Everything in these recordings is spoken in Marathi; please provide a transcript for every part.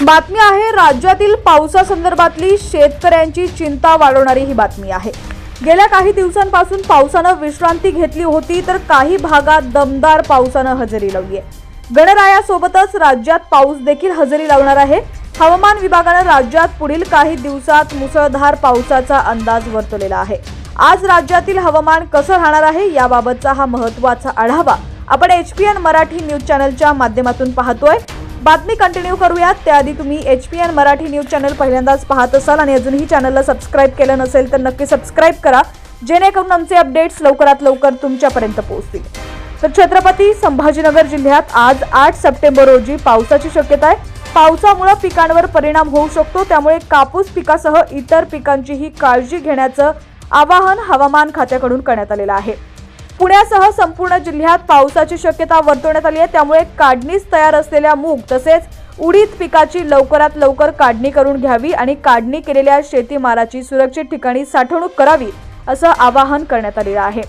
बातमी आहे राज्यातील पावसासंदर्भातली शेतकऱ्यांची चिंता वाढवणारी ही बातमी आहे. गेल्या काही दिवसांपासून पावसानं विश्रांती घेतली होती तर काही भागात दमदार पावसानं हजेरी लावली आहे गणरायासोबतच राज्यात पाऊस देखील हजेरी लावणार आहे. हवामान विभागानं राज्यात पुढील काही दिवसात मुसळधार पावसाचा अंदाज वर्तवलेला आहे. आज राज्यातील हवामान कसं राहणार आहे याबाबतचा हा महत्त्वाचा आढावा आपण H P N Marathi news चॅनलच्या माध्यमातून पाहतोय. बातमी कंटिन्यू करूयात. त्याआधी तुम्ही H P N Marathi news channel पहिल्यांदाच पाहत असाल आणि अजूनही चॅनलला सबस्क्राईब केलं नसेल तर नक्की सबस्क्राईब करा जेणेकरून आमचे अपडेट्स लवकरात लवकर तुमच्यापर्यंत पोहोचतील. तर छत्रपती संभाजीनगर जिल्ह्यात आज आठ सप्टेंबर रोजी पावसाची शक्यता आहे. पावसामुळे पिकांवर परिणाम होऊ शकतो त्यामुळे कापूस पिकासह इतर पिकांचीही काळजी घेण्याचं आवाहन हवामान खात्याकडून करण्यात आलेलं आहे. पुण्यासह संपूर्ण जिल्ह्यात पावसाची शक्यता वर्तवण्यात आली आहे. त्यामुळे काढणीस तयार असलेल्या मूग तसेच उडीद पिकाची लवकरात लवकर काढणी करून घ्यावी आणि काढणी केलेल्या शेतीमालाची सुरक्षित ठिकाणी साठवणूक करावी असं आवाहन करण्यात आलेलं आहे.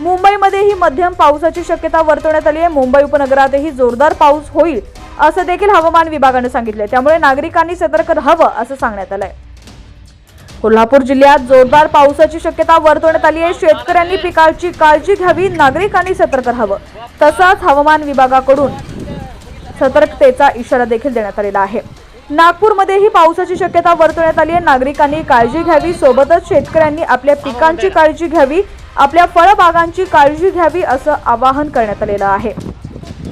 मुंबईमध्येही मध्यम पावसाची शक्यता वर्तवण्यात आली आहे. मुंबई उपनगरातही जोरदार पाऊस होईल असं देखील हवामान विभागानं सांगितलं त्यामुळे नागरिकांनी सतर्क राहावं असं सांगण्यात आलं आहे कोल्हापूर जिल्ह्यात जोरदार पावसाची शक्यता वर्तवण्यात आली आहे. शेतकऱ्यांनी पिकाची काळजी घ्यावी नागरिकांनी सतर्क राहावं. तसंच हवामान विभागाकडून सतर्कतेचा इशारा देखील देण्यात आलेला आहे. नागपूरमध्येही पावसाची शक्यता वर्तवण्यात आली आहे. नागरिकांनी काळजी घ्यावी सोबतच शेतकऱ्यांनी आपल्या पिकांची काळजी घ्यावी आपल्या फळबागांची काळजी घ्यावी असं आवाहन करण्यात आलेलं आहे.